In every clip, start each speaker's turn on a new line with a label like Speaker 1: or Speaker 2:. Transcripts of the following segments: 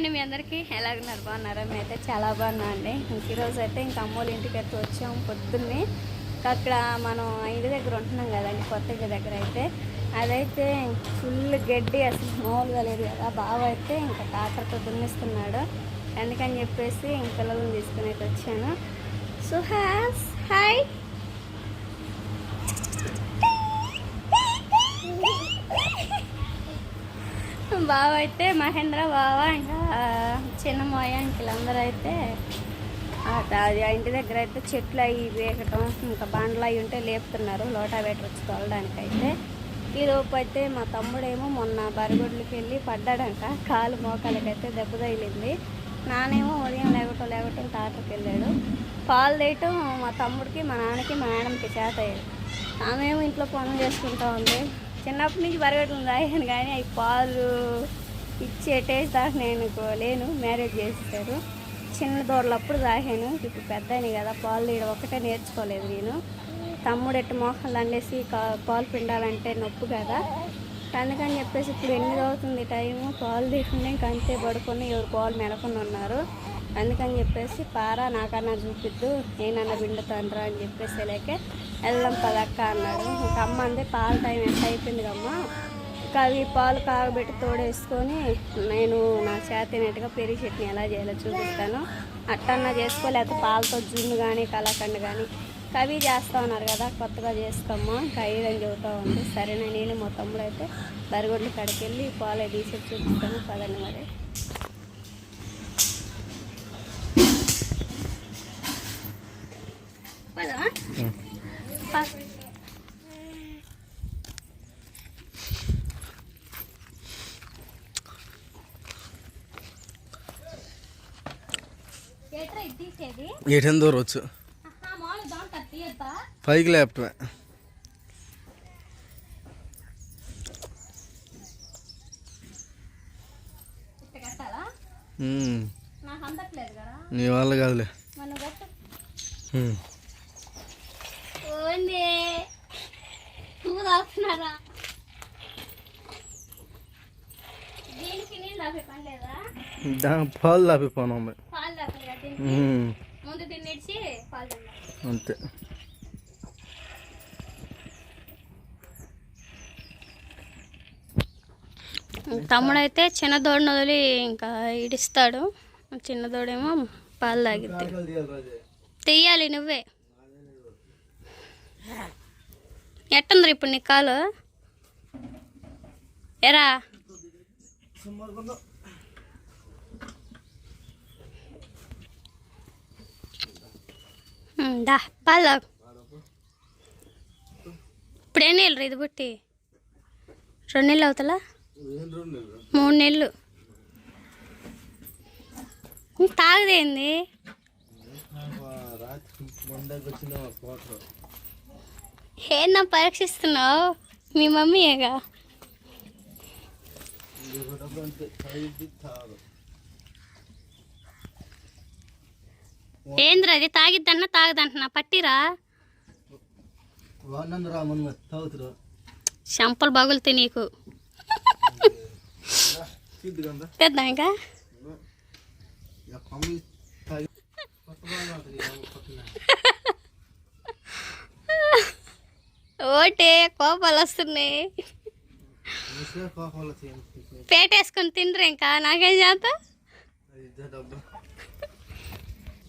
Speaker 1: అండి మీ అందరికీ ఎలాగున్నారు? బాగున్నారా? మేమైతే చాలా బాగున్నా అండి ఇంక ఈరోజు అయితే ఇంకా అమ్మోళ్ళ ఇంటికి అయితే వచ్చాం పొద్దున్నే. ఇంకా అక్కడ మనం ఇంటి దగ్గర ఉంటున్నాం కదండి కొత్త ఇంటి దగ్గర అయితే. అదైతే ఫుల్ గడ్డి అసలు మామూలుగా లేదు కదా. బావ అయితే ఇంకా ట్రాక్టర్తో దున్నిస్తున్నాడు. అందుకని చెప్పేసి ఇంక పిల్లలను తీసుకుని అయితే వచ్చాను. సుహాస్ హాయ్ బావ అయితే మహేంద్ర బావ ఇంకా చిన్నమోయ వీళ్ళందరూ అయితే అది ఇంటి దగ్గర అయితే చెట్లు అవి వేగటం ఇంకా బండ్లు అవి ఉంటే లేపుతున్నారు లోటా వేటర్ వచ్చి తోలడానికి అయితే ఈ అయితే మా తమ్ముడేమో మొన్న బరిగొడ్లకి వెళ్ళి పడ్డాడంట కాలు మోకాలకైతే దెబ్బ తగిలింది. నానేమో ఉదయం లేగటం లేగటం టాటర్కి వెళ్ళాడు. పాలు తీయటం మా తమ్ముడికి మా నాన్నకి మా మేడంకి చేత అయ్యాడు ఆమెమో ఇంట్లో పనులు చేసుకుంటా ఉంది. చిన్నప్పటి నుంచి బరగట్లు తాగాను కానీ అవి పాలు ఇచ్చే టేస్ట్ దాకా నేను లేను. మ్యారేజ్ చేసేసారు. చిన్న దూరలప్పుడు తాగాను. ఇప్పుడు పెద్ద కదా పాలు తీయడం ఒక్కటే నేర్చుకోలేదు నేను. తమ్ముడు ఎట్టు మోకాలు అండేసి పాలు పిండాలంటే నొప్పు కదా. అందుకని చెప్పేసి ఇప్పుడు ఎనిమిది అవుతుంది టైము. పాలు తీసుకుంటే ఇంకా పడుకుని పడుకొని ఎవరు పాలు మెడకుండా ఉన్నారు. అందుకని చెప్పేసి పారా నాకన్నా చూపిద్దు నేనన్నా పిండుతానురా అని చెప్పేసి లేకే వెళ్దాం పదక్క అన్నాడు. ఇంకా అమ్మ అంది పాల టైం ఎంత అయిపోయింది కమ్మా? ఇంకా అవి పాలు కాగబెట్టి తోడేసుకొని నేను నా చేతినట్టుగా పెరిగి చట్నీ ఎలా చేయాలో చూపిస్తాను. అట్టన్నా చేసుకోలేకపోతే పాలతో జున్ను కానీ కలాకండ్ కానీ కవి చేస్తా ఉన్నారు కదా కొత్తగా చేసుకోమ్మా ఇంకా అయ్యదని చెబుతా ఉంది. సరేనా నేను మా తమ్ముడు అయితే బరిగొడ్లు కడికి వెళ్ళి పాలు తీసి చూపిస్తాను. పదండి మరి. మామూలు దాంట్లో తీయద్దా
Speaker 2: పైకి లేపటమే. నీ వల్ల కాదులే.
Speaker 1: తాగుతున్నారా దీనికి నీళ్ళు
Speaker 2: పాలు
Speaker 1: ముందు
Speaker 2: అంతే.
Speaker 1: తమ్ముడైతే చిన్న దోడిని వదిలి ఇంకా ఇడిస్తాడు చిన్న దోడేమో పాలు తాగిద్ది. తెయ్యాలి నువ్వే. ఎట్టుంది ఇప్పుడు నీ కాలు? ఎరా? దా పాలు ఇప్పుడు ఎన్ని ఇది పుట్టి రెండు నెలలు అవుతలా? మూడు నెలలు. తాగదేంది? ఏందా పరీక్షిస్తున్నావు? మీ మమ్మీయేగా? ఏంద్రా అది తాగిద్దన్నా తాగదంటున్నా పట్టిరా? చంపలు బగులుతాయి నీకు. తెద్దాం ఇంకా? ఓటే కోపాలు వస్తున్నాయి పేటేసుకొని తినరు ఇంకా. నాకేం చేస్తా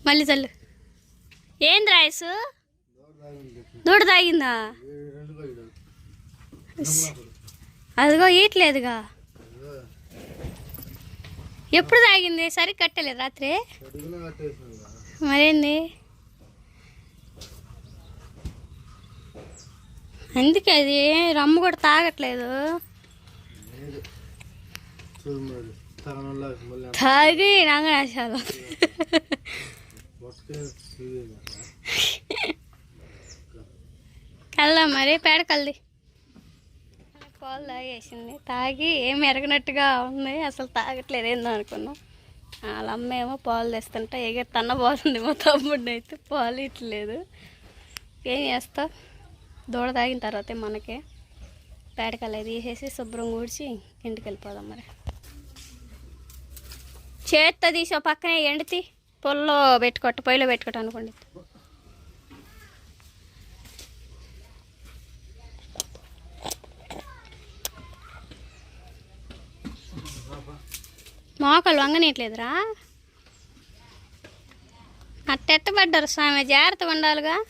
Speaker 1: మళ్ళీ చల్లు. ఏంది రాయసు దూడ తాగిందా అదిగో ఈట్లేదుగా. ఎప్పుడు తాగింది? సరి కట్టలేదు రాత్రి. మరేంది? అందుకే అది రమ్ము కూడా తాగట్లేదు. తాగి రంగనాశాలు కల్లా మరి పేడకల్ది పాలు తాగేసింది. తాగి ఏం ఎరగనట్టుగా ఉంది. అసలు తాగట్లేదు ఏందో అనుకున్నాం. వాళ్ళ అమ్మ ఏమో పాలు తెస్తుంటే ఎగ తన్న పోతుంది మా తమ్ముడిని అయితే పాలు ఇట్లేదు ఏం చేస్తావు? దూడ తాగిన తర్వాతే మనకే పేడకల్లా తీసేసి శుభ్రం కూర్చి ఇంటికి వెళ్ళిపోదాం మరి. చేత్తో తీసి పక్కనే ఎండితి పొల్లో పెట్టుకోట పొయ్యిలో పెట్టుకోట అనుకోండి. మోకలు వంగనీయట్లేదురా. అట్టెట్టబడ్డారు స్వామి జాగ్రత్తగా ఉండాలిగా.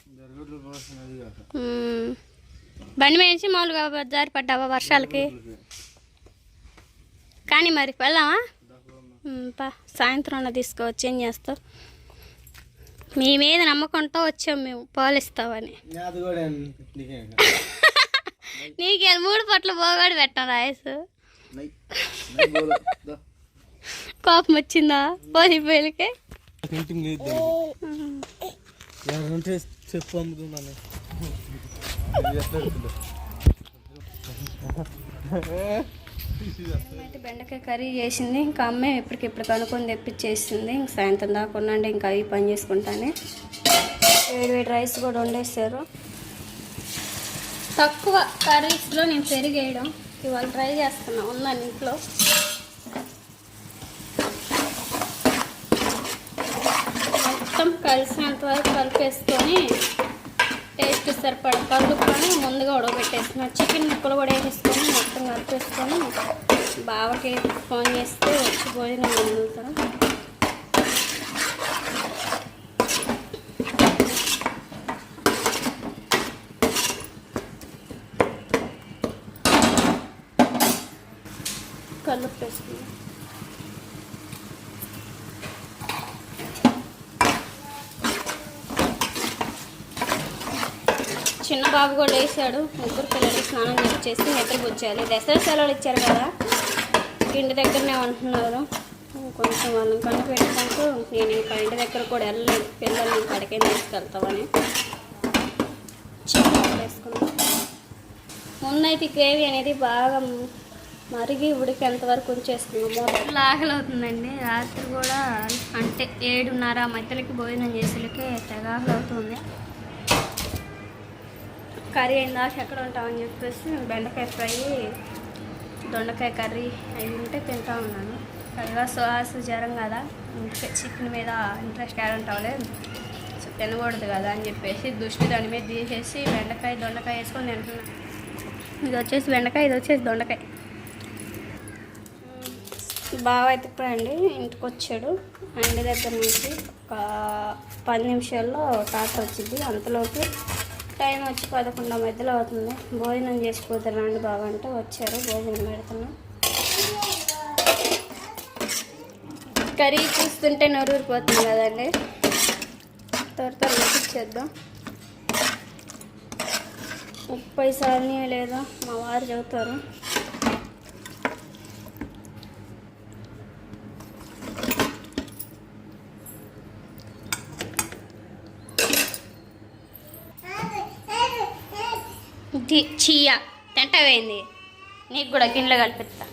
Speaker 1: బండి మేంచి మామూలుగా జారి పడ్డావా వర్షాలకి? కానీ మరి వెళ్దామా? పా. సాయంత్రం తీసుకోవచ్చు ఏం చేస్తావు? మీ మీద నమ్మకంతో వచ్చాం మేము
Speaker 2: కూడా
Speaker 1: నీకే మూడు పట్ల పోగాడు పెట్టాం రాయస్ కోపం వచ్చిందా?
Speaker 2: చెప్పు అమ్ముతున్నాను
Speaker 1: అయితే బెండకాయ కర్రీ చేసింది. ఇంకా అమ్మే ఇప్పటికిప్పుడు కనుక్కొని తెప్పించేసింది. ఇంక సాయంత్రం దాకా ఉండండి ఇంకా అవి పని చేసుకుంటానే. వేడి వేడి రైస్ కూడా వండేసారు తక్కువ కర్రీస్లో నేను పెరిగేయడం. ఇవాళ ట్రై చేస్తున్నా ఉన్నాను ఇంట్లో? మొత్తం కలిసినంత వరకు కలిపేసుకొని టేస్ట్ సరిపడ కలుపుకొని ముందుగా ఉడకబెట్టేసుకున్నా చికెన్ ముక్కలు కూడా వేసేసుకొని మొత్తం కలిపేసుకొని బావకి ఫోన్ చేస్తే వచ్చి భోజనం వండుతాను కలుపు వేసుకున్నాను చిన్న బాబు కూడా వేసాడు ముగ్గురు పిల్లలు స్నానం చేసి వచ్చేయాలి దసరా సెలవులు ఇచ్చారు కదా. ఇంటి దగ్గరనే ఉంటున్నారు. కొంచెం వాళ్ళని కనుక నేను ఇంకా ఇంటి దగ్గర కూడా వెళ్ళలేదు. పిల్లల్ని కడికే తీసుకెళ్తామని. చికెన్ వేసుకున్నాం. ముందైతే గ్రేవీ అనేది బాగా మరిగి ఉడికేంత వరకు ఉంచేసుకున్నాం. లాగలు ఆకలి అవుతుందండి రాత్రి కూడా అంటే ఏడున్నర మధ్యలోకి భోజనం చేసేలకే తెగాహలు అవుతుంది కర్రీ అయిందా ఎక్కడ ఉంటామని చెప్పేసి బెండకాయ ఫ్రై దొండకాయ కర్రీ అవి ఉంటే తింటా ఉన్నాను. సరిగా సాస్ జ్వరం కదా ఇంకా చికెన్ మీద ఇంట్రెస్ట్ యాడ్ ఉంటావులే. సో తినకూడదు కదా అని చెప్పేసి దృష్టి దాని మీద తీసేసి బెండకాయ దొండకాయ వేసుకొని తింటున్నాను ఇది వచ్చేసి బెండకాయ ఇది వచ్చేసి దొండకాయ. బాగా అయితే ఇప్పుడండి ఇంటికి వచ్చాడు. అండి దగ్గర నుంచి ఒక పది నిమిషాల్లో టాట వచ్చింది. అంతలోకి టైం వచ్చి పదకొండు మధ్యలో అవుతుంది. భోజనం చేసిపోతారు రండి బాగా అంటే వచ్చారు. భోజనం పెడుతున్నాం. కర్రీ చూస్తుంటే నొరూరిపోతుంది కదండి. త్వర త్వర ఇచ్చేద్దాం ముప్పై సార్లు లేదా మా వారు చదువుతారు. చీయ తింటవేంది నీకు కూడా గిన్నెలు కలిపిస్తా